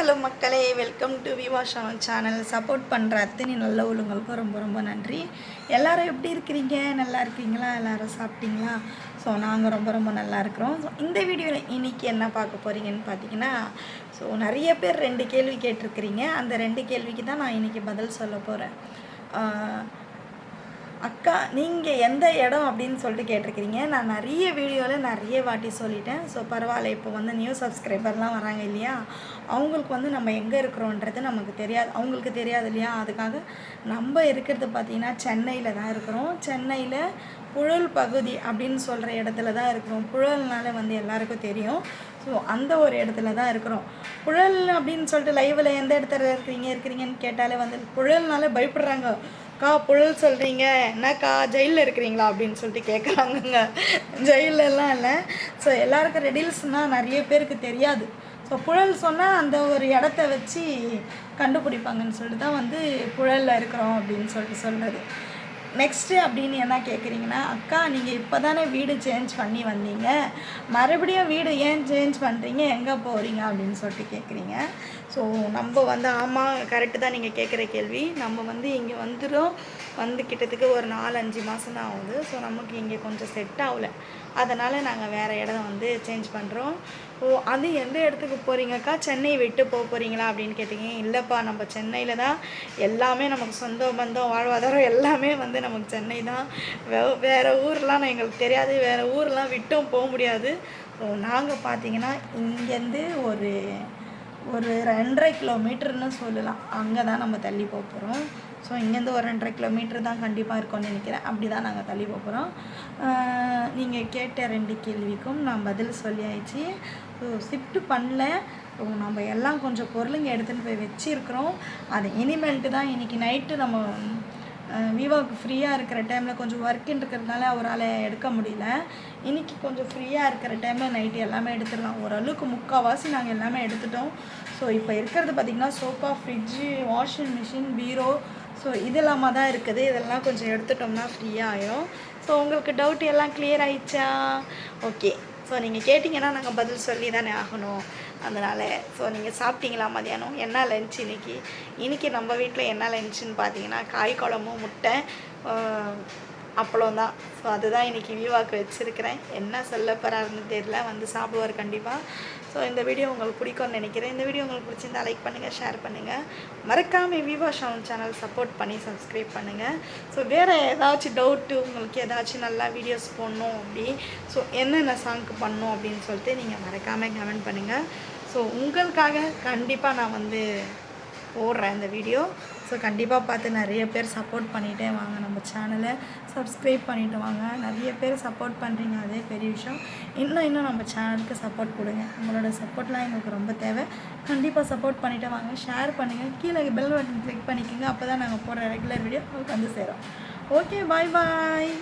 Hello மக்களே welcome to Viva Shan channel support பண்ணுற அத்தனை நல்ல உள்ளவங்களுக்கும் ரொம்ப ரொம்ப நன்றி. எல்லோரும் எப்படி இருக்கிறீங்க? நல்லா இருக்கீங்களா? எல்லோரும் சாப்பிட்டீங்களா? ஸோ நாங்கள் ரொம்ப ரொம்ப நல்லா இருக்கிறோம். ஸோ இந்த வீடியோவில் இன்றைக்கி என்ன பார்க்க போகிறீங்கன்னு பார்த்தீங்கன்னா ஸோ நிறைய பேர் ரெண்டு கேள்வி கேட்டிருக்கிறீங்க. அந்த ரெண்டு கேள்விக்கு தான் நான் இன்றைக்கி பதில் சொல்ல போகிறேன் அக்கா நீங்கள் எந்த இடம் அப்படின்னு சொல்லிட்டு கேட்டிருக்கிறீங்க. நான் நிறைய வீடியோவில் நிறைய வாட்டி சொல்லிட்டேன். ஸோ பரவாயில்ல இப்போ வந்து நியூ சப்ஸ்கிரைபர்லாம் வராங்க இல்லையா? அவங்களுக்கு வந்து நம்ம எங்கே இருக்கிறோன்றது நமக்கு தெரியாது. அவங்களுக்கு தெரியாது இல்லையா? அதுக்காக நம்ம இருக்கிறது பார்த்திங்கன்னா சென்னையில் தான் இருக்கிறோம். சென்னையில் புழல் பகுதி அப்படின்னு சொல்கிற இடத்துல தான் இருக்கிறோம். புழல்னால வந்து எல்லாருக்கும் தெரியும். ஸோ அந்த ஒரு இடத்துல தான் இருக்கிறோம். புழல் அப்படின்னு சொல்லிட்டு லைவில் எந்த இடத்துல இருக்கிறீங்க? இருக்கிறீங்கன்னு கேட்டாலே வந்து புழல்னால பயப்படுறாங்க. அக்கா புழல் சொல்கிறீங்க என்னக்கா ஜெயிலில் இருக்கிறீங்களா அப்படின்னு சொல்லிட்டு கேட்குறாங்கங்க ஜெயிலெல்லாம் இல்லை. ஸோ எல்லாருக்கும் ரெடில்ஸ்னால் நிறைய பேருக்கு தெரியாது. ஸோ புழல் சொன்னால் அந்த ஒரு இடத்த வச்சு கண்டுபிடிப்பாங்கன்னு சொல்லிட்டு தான் வந்து புழலில் இருக்கிறோம் அப்படின்னு சொல்லிட்டு சொல்கிறது நெக்ஸ்ட்டு அப்படின்னு என்ன கேட்குறீங்கன்னா அக்கா நீங்கள் இப்போ தானே வீடு சேஞ்ச் பண்ணி வந்தீங்க. மறுபடியும் வீடு ஏன் சேஞ்ச் பண்ணுறீங்க எங்கே போகிறீங்க அப்படின்னு சொல்லிட்டு கேட்குறீங்க ஸோ நம்ம வந்து ஆமாம் கரெக்டு தான் நீங்கள் கேட்குற கேள்வி. நம்ம வந்து இங்கே வந்துடும் வந்து கிட்டத்துக்கு ஒரு நாலு அஞ்சு மாதம் தான் ஆகுது. ஸோ நமக்கு இங்கே கொஞ்சம் செட் ஆகலை. அதனால் நாங்கள் வேறு இடம் வந்து சேஞ்ச் பண்ணுறோம் ஓ அது எந்த இடத்துக்கு போகிறீங்கக்கா சென்னை விட்டு போக போகிறீங்களா அப்படின்னு கேட்டிங்க. இல்லைப்பா நம்ம சென்னையில் தான் எல்லாமே நமக்கு சொந்த பந்தம் வாழ்வாதாரம் எல்லாமே வந்து நமக்கு சென்னை தான். வே வேறு ஊர்லாம் நான் எங்களுக்கு தெரியாது. வேறு ஊர்லாம் விட்டும் போக முடியாது. ஸோ நாங்கள் பார்த்தீங்கன்னா இங்கேருந்து ஒரு ஒரு ரெண்டரை கிலோமீட்டர்னு சொல்லலாம். அங்கே தான் நம்ம தள்ளி போக போகிறோம் ஸோ இங்கேருந்து ஒரு ரெண்டரை கிலோமீட்டர் தான் கண்டிப்பாக இருக்கும்னு நினைக்கிறேன். அப்படி தான் நாங்கள் தள்ளி போக போகிறோம் நீங்கள் கேட்ட ரெண்டு கேள்விக்கும் நான் பதில் சொல்லியாயிடுச்சு ஸோ ஷிஃப்ட் பண்ணல. ஸோ நம்ம எல்லாம் கொஞ்சம் பொருளுங்க எடுத்துகிட்டு போய் வச்சுருக்குறோம். அது இனிமேல்ட்டு தான் இன்றைக்கி நைட்டு நம்ம விவோக்கு ஃப்ரீயாக இருக்கிற டைமில் கொஞ்சம் ஒர்க்குன்னு இருக்கிறதுனால அவரால் எடுக்க முடியல. இன்றைக்கி கொஞ்சம் ஃப்ரீயாக இருக்கிற டைமில் நைட்டு எல்லாமே எடுத்துடலாம். ஓரளவுக்கு முக்கால்வாசி நாங்கள் எல்லாமே எடுத்துட்டோம். ஸோ இப்போ இருக்கிறது பார்த்திங்கன்னா sofa fridge washing machine bureau so இதெல்லாமா தான் இருக்குது. இதெல்லாம் கொஞ்சம் எடுத்துட்டோம்னா ஃப்ரீயாக ஆயிரும். ஸோ உங்களுக்கு டவுட் எல்லாம் கிளியர் ஆயிடுச்சா? ஓகே ஸோ நீங்கள் கேட்டிங்கன்னா நாங்கள் பதில் சொல்லி தானே ஆகணும். அதனால் ஸோ நீங்கள் சாப்பிட்டீங்களா மதியானம்? என்ன லஞ்ச் இன்றைக்கி இன்றைக்கி நம்ம வீட்டில் என்ன லஞ்சுன்னு பார்த்தீங்கன்னா காய் குழம்பும் முட்டை அப்பளம் தான் ஸோ அதுதான் இன்றைக்கி வியூவாக்கு வச்சுருக்கிறேன். என்ன சொல்ல போகிறாருன்னு தெரியல. வந்து சாப்பிடுவார் கண்டிப்பாக ஸோ இந்த வீடியோ உங்களுக்கு பிடிக்கும்னு நினைக்கிறேன். இந்த வீடியோ உங்களுக்கு பிடிச்சிருந்தா லைக் பண்ணுங்கள் ஷேர் பண்ணுங்கள் மறக்காமல் விவோ ஷவுன் சேனல் சப்போர்ட் பண்ணி சப்ஸ்கிரைப் பண்ணுங்கள் ஸோ வேறு ஏதாச்சும் டவுட்டு உங்களுக்கு ஏதாச்சும் நல்லா வீடியோஸ் போடணும் அப்படி ஸோ என்னென்ன சாங்க்கு பண்ணணும் அப்படின்னு சொல்லிட்டு நீங்கள் மறக்காமல் கமெண்ட் பண்ணுங்கள் ஸோ உங்களுக்காக கண்டிப்பாக நான் வந்து போடுறேன் இந்த வீடியோ. ஸோ கண்டிப்பாக பார்த்து நிறைய பேர் சப்போர்ட் பண்ணிகிட்டே வாங்க. நம்ம சேனலை சப்ஸ்கிரைப் பண்ணிவிட்டு வாங்க. நிறைய பேர் சப்போர்ட் பண்ணுறீங்க அதே பெரிய விஷயம். இன்னும் இன்னும் நம்ம சேனலுக்கு சப்போர்ட் கொடுங்க. உங்களோட சப்போர்ட்லாம் எங்களுக்கு ரொம்ப தேவை. கண்டிப்பாக சப்போர்ட் பண்ணிவிட்டு வாங்க. ஷேர் பண்ணுங்கள் கீழே பெல் பட்டன் கிளிக் பண்ணிக்கோங்க. அப்போ தான் நாங்கள் போடுற ரெகுலர் வீடியோ உங்களுக்கு வந்து சேரும். ஓகே பாய் பாய்